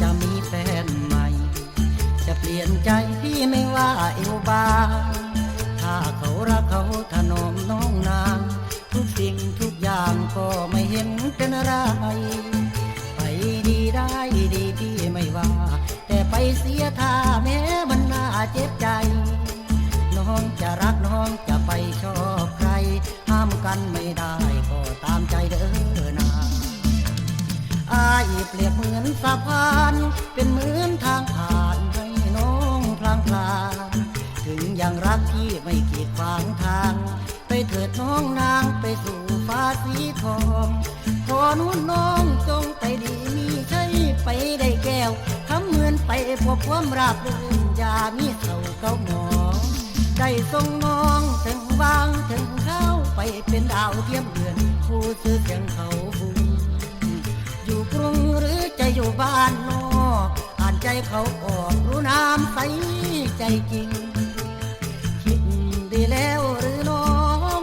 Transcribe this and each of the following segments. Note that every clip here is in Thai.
จะมีแฟนใหม่ จะเปลี่ยนใจพี่ไม่ว่าเอวบางถ้าเขารักเขาถนอมน้องนา สะพาน เป็นเหมือนทางผ่านให้น้องพลางพลางถึงยังรักพี่ไม่กีดขวางทาง ไปเถิดน้องนางไปสู่ฟ้าสีทองขอนุ่นน้องจงใจดีมีใช่ไปได้แก้วทำเหมือนไปพบความราบรื่นอย่ามีเศร้าเก้าหมองได้ส่งน้องถึงวางถึงเข้าไปเป็นดาวเทียมเดือนผู้ซื้อเสียงเขา บ้านนอกอ่านใจเขาออกรู้น้ำใสใจจริง คิดดีแล้วหรือน้อง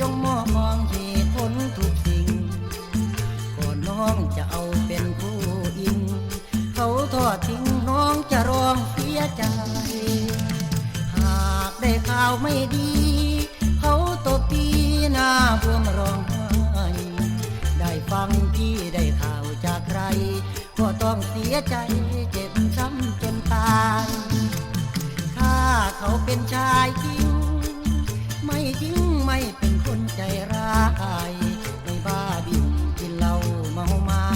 จงมองมองเหตุผลทุกสิ่ง ก่อนน้องจะเอาเป็นผู้อิง เขาทอดทิ้งน้องจะร้องเสียใจ หากได้ข่าวไม่ดี ต้องเสียใจเจ็บช้ำจนตายถ้าเขาเป็นชายจริงไม่จริงไม่เป็นคนใจร้ายไม่บ้าบิ่นกินเหล้าเมาไม้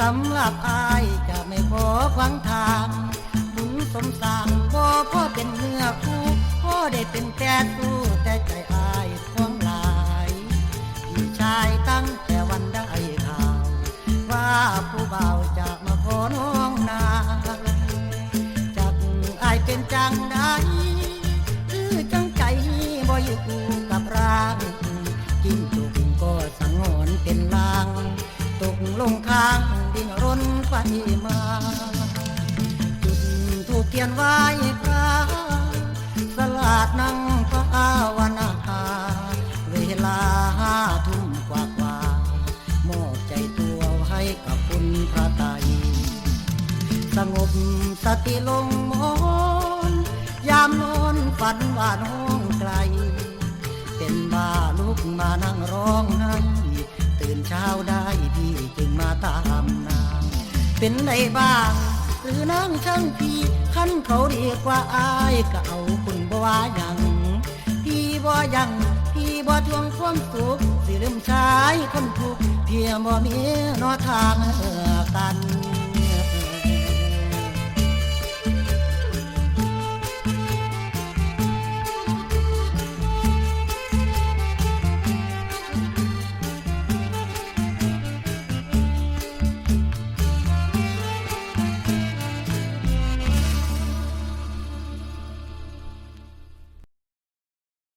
สำหรับอายจะไม่ขอขวางทางบุญสมสางบ่พ่อเป็นเนื้อคู่พ่อได้เป็นแต่ต่ใกูกับร่างกินจุกก็สังหรณ์เป็นลาง ตกลงข้างดิ้นรนไปมา จุดถูกเทียนไว้พระสลาดนั่งภาวนาเวลาห้าทุ่มกว่ากว่าๆมอบใจตัวให้กับคุณพระไตรสงบสติลงมอนยามนอนฝันว่านอน ลุกมานั่งร้องไห้ตื่นเช้าได้พี่จึงมาตามนางเป็นไรบ้าง หรือนั่งช่างพี่ขั้นเขาเรียกว่าอายก็เอาคุณบ่ว่ายังพี่บ่ยังพี่บ่ทวงความสุขสิลืมชายคนทุกเพียบ่มีนอทางเออกัน